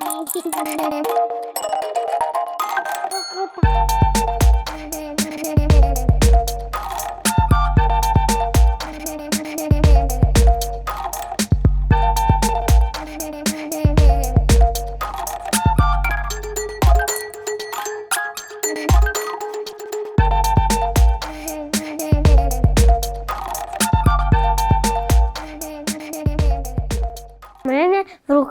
У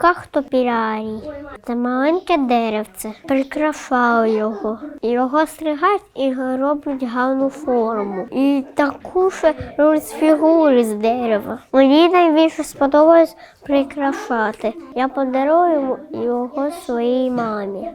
руках топірарій. Це маленьке деревце. Прикрашаю його. Його стригають і роблять гарну форму. І таку ж роблять фігури з дерева. Мені найбільше сподобалось прикрашати. Я подарую його своїй мамі.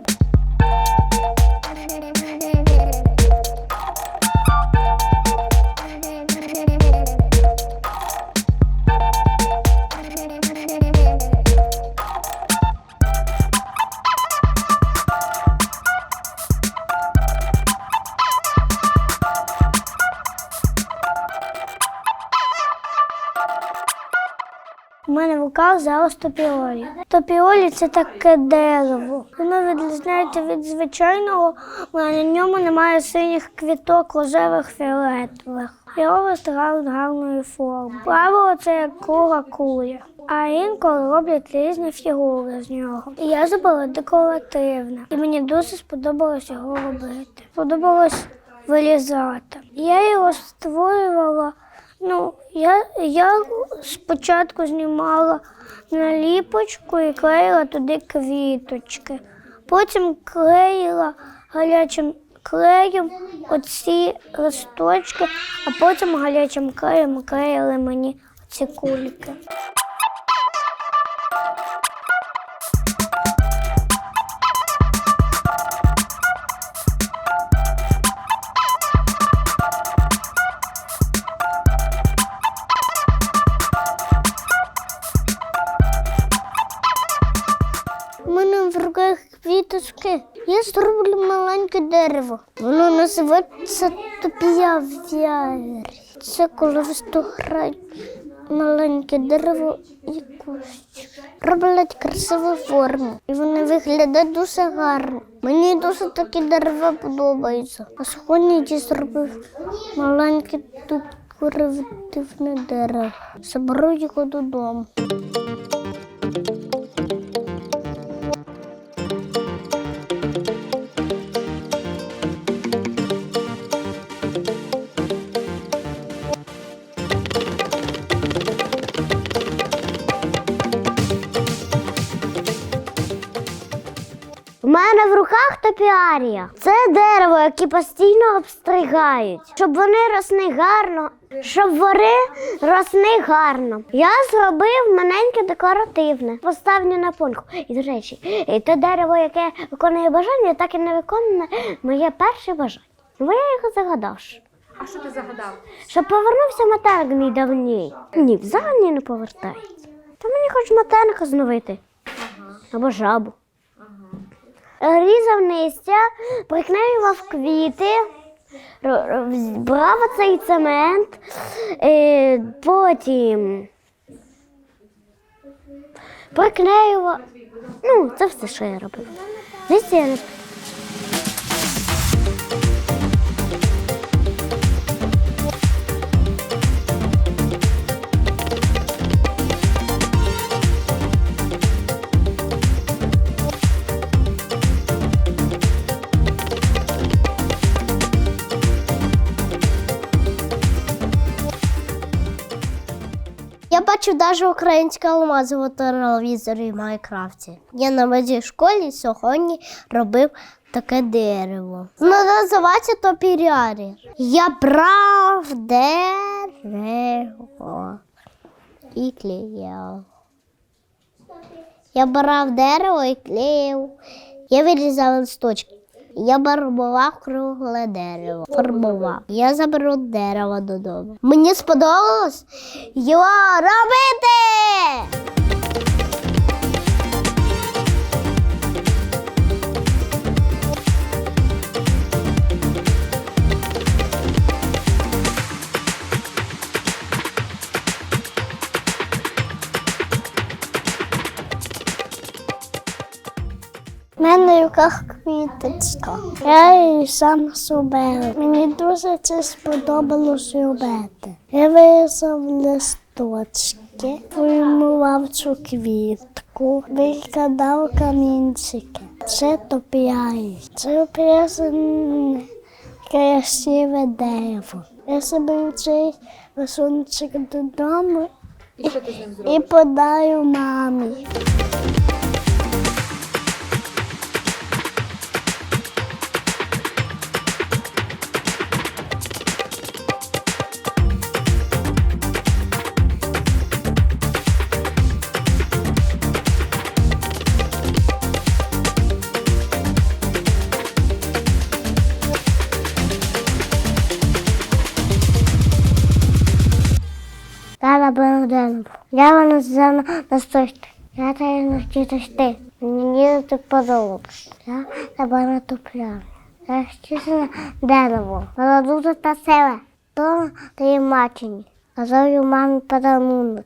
У мене в зараз топіолі. Топіолі це таке дерево. Воно відрізняється від звичайного, бо на ньому немає синіх квіток, рожевих, фіолетових. Його вистигають гарної форми. Правило це як круга куля. А інколи роблять різні фігури з нього. І я зробила декоративне. І мені дуже сподобалось його робити. Сподобалось вирізати. Я його створювала. Ну, я, я спочатку знімала наліпочку і клеїла туди квіточки. Потім клеїла гарячим клеєм оці листочки, а потім гарячим клеєм клеїли мені ці кульки. Квіточки. Я зроблю маленьке дерево. Воно називається топіяв'яр. Це коли вистуграють маленьке дерево і кущ. Роблять красиву форму. І вони виглядають дуже гарно. Мені дуже такі дерева подобаються. А сьогодні я зробив маленьке декоративне дерево. Заберу його додому. Мене в руках топіарія. Це дерево, яке постійно обстригають, щоб вони росли гарно, щоб вони росли гарно. Я зробив маленьке декоративне, поставлю на полку. І, до речі, і те дерево, яке виконує бажання, так і не виконане моє перше бажання. Бо я його загадав. А що ти загадав? Щоб повернувся метелик мій давній. Ні, взагалі не повертається. Та мені хоч метелика зновити. Або жабу. Різав листя, приклеював квіти, брав цей цемент, е, потім приклеював. Ну, це все, що я робив. Листя я не бачу навіть українське алмазове телевізорі в Майнкрафті. Я на моїй школі сьогодні робив таке дерево. Воно називається топірярі. Я брав дерево і клеїв. Я брав дерево і клеїв. Я вирізав листочки. Я барбував кругле дерево. Фарбував. Я заберу дерево додому. Мені сподобалось його робити. У мене на руках квіточка. Я її сам зробила. Мені дуже це сподобалось робити. Я вирізав листочки, формував цю квітку, викладав камінчики. Це топіай. Це опрязане красиве дерево. Я собі цей рисуночок додому І і подаю мамі. Богдану. Я вона зана настойка. Я треба навчитися. Мені це подобається. Я тебе натопляю. Я вчуся на дерево. Вона дуже сила. То дає матіні. А зов'ю мамі подарунок.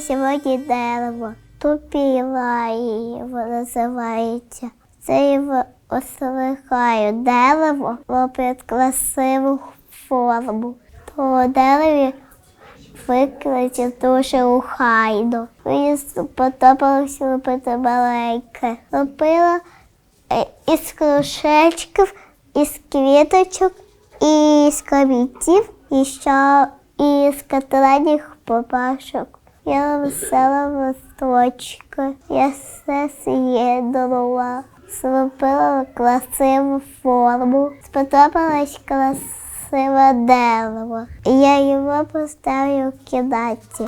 Сьогодні дерево. Тупілає називається. Це його освихаю дерево робить красиву форму. То дереві викличе дуже ухайно. Мені сподобалося робити маленьке. Робила е, із кружечків, із квіточок, і з камінців, і ще із катраніх побашок. Я весела листочка, я все з'єднала, зробила красиву форму, сподобалась красиве дерево. Я його поставлю в кімнаті.